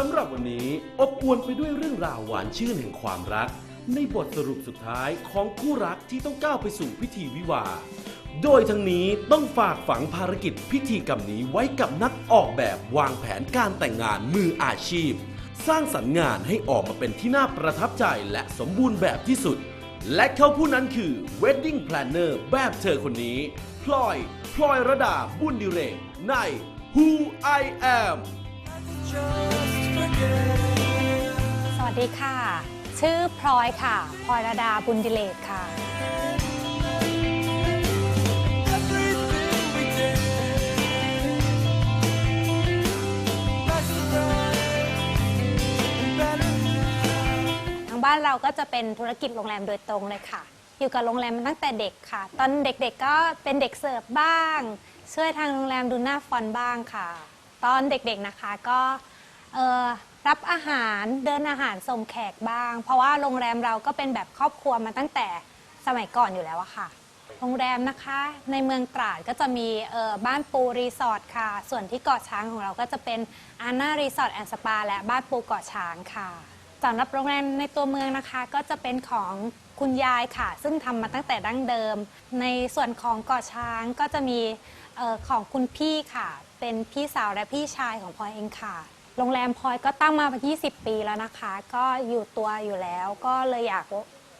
สำหรับวันนี้อบอวลไปด้วยเรื่องราวหวานชื่นแห่งความรัก ในบทสรุปสุดท้ายของคู่รักที่ต้องก้าวไปสู่พิธีวิวาห์โดยทั้งนี้ต้องฝากฝังภารกิจพิธีกรรมนี้ไว้กับนักออกแบบวางแผนการแต่งงานมืออาชีพ สร้างสรรค์งานให้ออกมาเป็นที่น่าประทับใจและสมบูรณ์แบบที่สุด และเขาผู้นั้นคือ Wedding Planner แบบเธอคนนี้พลอยพลอยระดาบุญดิเรกใน Who I Am สวัสดีค่ะ ชื่อพลอยค่ะพลอยระดาบุญดิเลกค่ะ ทางบ้านเราก็จะเป็นธุรกิจโรงแรมโดยตรงเลยค่ะ อยู่กับโรงแรมมาตั้งแต่เด็กค่ะ ตอนเด็กๆก็เป็นเด็กเสิร์ฟบ้าง ช่วยทางโรงแรมดูหน้าฟอนบ้างค่ะ ตอนเด็กๆนะคะก็ เอ่อรับอาหารเดินอาหารส่งแขกบ้าง เพราะว่าโรงแรมเราก็เป็นแบบครอบครัวมาตั้งแต่สมัยก่อนอยู่แล้วอะค่ะ โรงแรมนะคะในเมืองตราดก็จะมีเอ่อบ้านปูรีสอร์ทค่ะ ส่วนที่เกาะช้างของเราก็จะเป็นอาน่ารีสอร์ทแอนด์สปาและบ้านปูเกาะช้างค่ะสำหรับโรงแรมในตัวเมืองนะคะ ก็จะเป็นของคุณยายค่ะ ซึ่งทำมาตั้งแต่ดั้งเดิม ในส่วนของเกาะช้างก็จะมีเออของคุณพี่ค่ะ เป็นพี่สาวและพี่ชายของพลอยเองค่ะ โรงแรมพลอยก็ตั้งมา 20 ปีแล้วนะคะ ก็อยู่ตัวอยู่แล้วก็เลยอยาก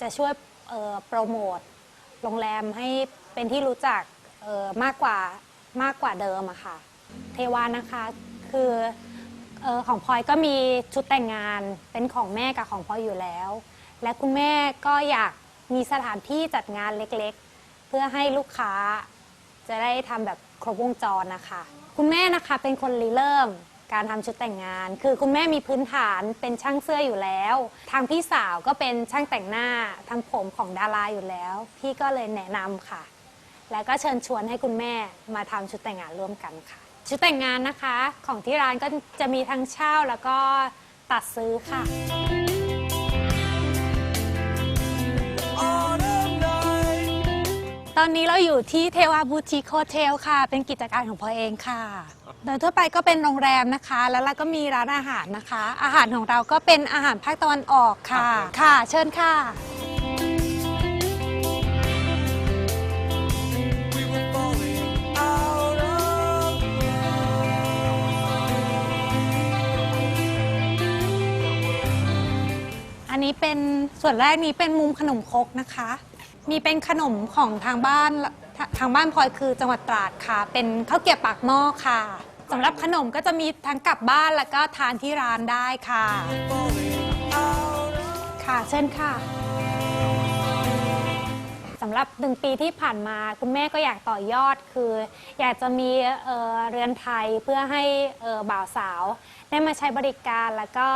จะช่วยโปรโมทโรงแรมให้เป็นที่รู้จักมากกว่ามากกว่าเดิมอะค่ะ เทวานะคะคือออของพลอยก็มีชุดแต่งงานเป็นของแม่กับของพลอยอยู่แล้ว และคุณแม่ก็อยากมีสถานที่จัดงานเล็กๆ เพื่อให้ลูกค้าจะได้ทำแบบครบวงจรนะคะ คุณแม่นะคะเป็นคนริเริ่ม การทำชุดแต่งงาน คือคุณแม่มีพื้นฐานเป็นช่างเสื้ออยู่แล้ว ทางพี่สาวก็เป็นช่างแต่งหน้าทางผมของดาราอยู่แล้ว พี่ก็เลยแนะนำค่ะ แล้วก็เชิญชวนให้คุณแม่มาทำชุดแต่งงานร่วมกันค่ะ ชุดแต่งงานนะคะของที่ร้านก็จะมีทั้งเช่าแล้วก็ตัดซื้อค่ะ ตอนนี้เราอยู่ที่เทวาบูติคโฮเทลค่ะ เป็นกิจการของพอเองค่ะ โดยทั่วไปก็เป็นโรงแรมนะคะ แล้วเราก็มีร้านอาหารนะคะ อาหารของเราก็เป็นอาหารภาคตะวันออกค่ะ ค่ะ เชิญค่ะ we were falling out of love. อันนี้เป็นส่วนแรกนี้เป็นมุมขนมครกนะคะ มีเป็นขนมของทางบ้านททางบ้านพลอยคือจังหวัดตราดค่ะ เป็นข้าวเกรี๊ยวปากหม้อค่ะสำหรับขนมก็จะมีทั้งกลับบ้านแล้วก็ทานที่ร้านได้ค่ะ ค่ะเชิญค่ะสำหรับหนึ่งปีที่ผ่านมาคุณแม่ก็อยากต่อยอดคือ อยากจะมีเอ่อเรือนไทยเพื่อให้เอ่อบ่าวสาว ได้มาใช้บริการแล้วก็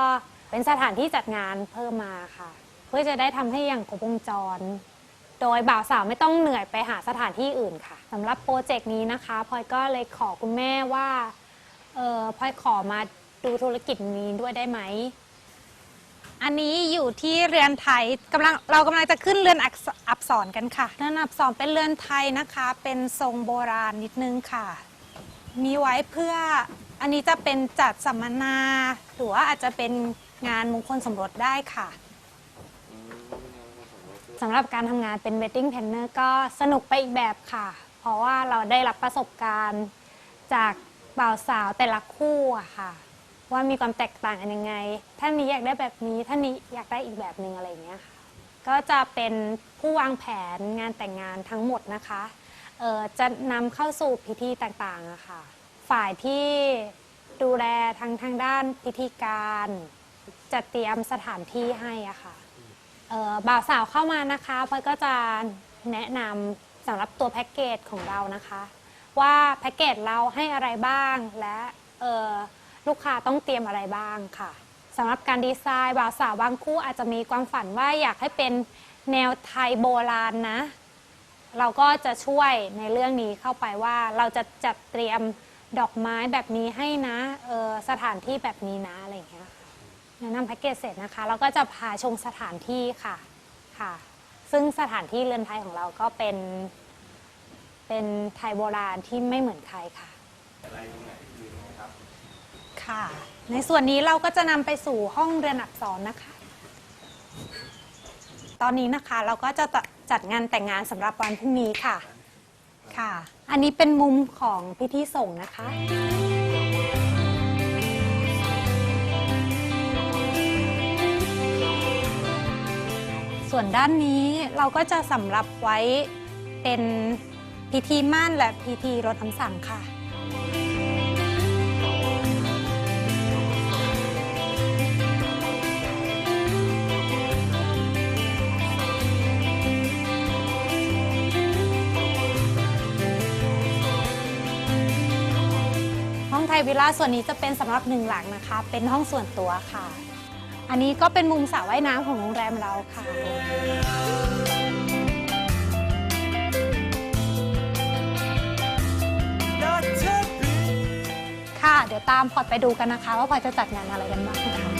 เป็นสถานที่จัดงานเพิ่มมาค่ะ เพื่อจะได้ทำให้อย่างครบวงจร โดยบ่าวสาวไม่ต้องเหนื่อยไปหาสถานที่อื่นค่ะสำหรับโปรเจกต์นี้นะคะพลอยก็เลยขอคุณแม่ว่าเออพลอยขอมาดูธุรกิจนี้ด้วยได้ไหม อันนี้อยู่ที่เรือนไทยกำลังเรากำลังจะขึ้นเรือนอักษอับสรกันค่ะเรือนอับสรเป็นเรือนไทยนะคะ เป็นทรงโบราณนิดนึงค่ะ มีไว้เพื่ออันนี้จะเป็นจัดสัมมนา หรือว่าอาจจะเป็นงานมงคลสมรสได้ค่ะ สำหรับการทำงานเป็น wedding planner ก็สนุกไปอีกแบบค่ะ เพราะว่าเราได้รับประสบการณ์จากบ่าวสาวแต่ละคู่อะค่ะ ว่ามีความแตกต่างกันยังไง ท่านนี้อยากได้แบบนี้ ท่านนี้อยากได้อีกแบบหนึ่งอะไรอย่างเงี้ยค่ะ ก็จะเป็นผู้วางแผนงานแต่งงานทั้งหมดนะคะเออจะนำเข้าสู่พิธีต่างๆอะค่ะ ฝ่ายที่ดูแลทางทางด้านพิธีการจะเตรียมสถานที่ให้อะค่ะ เอ่อบ่าวสาวเข้ามานะคะพลอยก็จะแนะนำสำหรับตัวแพ็กเกจของเรานะคะ ว่าแพ็กเกจเราให้อะไรบ้างและเอ่อลูกค้าต้องเตรียมอะไรบ้างค่ะสำหรับการดีไซน์บ่าวสาวบางคู่อาจจะมีความฝันว่าอยากให้เป็นแนวไทยโบราณนะ เราก็จะช่วยในเรื่องนี้เข้าไปว่าเราจะจัดเตรียมดอกไม้แบบนี้ให้นะเออสถานที่แบบนี้นะอะไรอย่างเงี้ยค่ะ แนะนำแพ็กเกจเสร็จนะคะ เราก็จะพาชมสถานที่ค่ะค่ะ ซึ่งสถานที่เรือนไทยของเราก็เป็น เป็นไทยโบราณที่ไม่เหมือนใครค่ะ ค่ะ ในส่วนนี้เราก็จะนำไปสู่ห้องเรียนอักษรนะคะ ตอนนี้นะคะเราก็จะจัดงานแต่งงานสำหรับวันพรุ่งนี้ค่ะ ค่ะ อันนี้เป็นมุมของพิธีส่งนะคะ ส่วนด้านนี้เราก็จะสำหรับไว้เป็นพิธีมั่นและพิธีรดน้ำสังค่ะ ห้องไทยวิลล่าส่วนนี้จะเป็นสำหรับหนึ่งหลังนะคะ เป็นห้องส่วนตัวค่ะ อันนี้ก็เป็นมุมสระว่ายน้ำของโรงแรมเราค่ะ ค่ะ เดี๋ยวตามพอร์ตไปดูกันนะคะ ว่าพอร์ตจะจัดงานอะไรกันบ้าง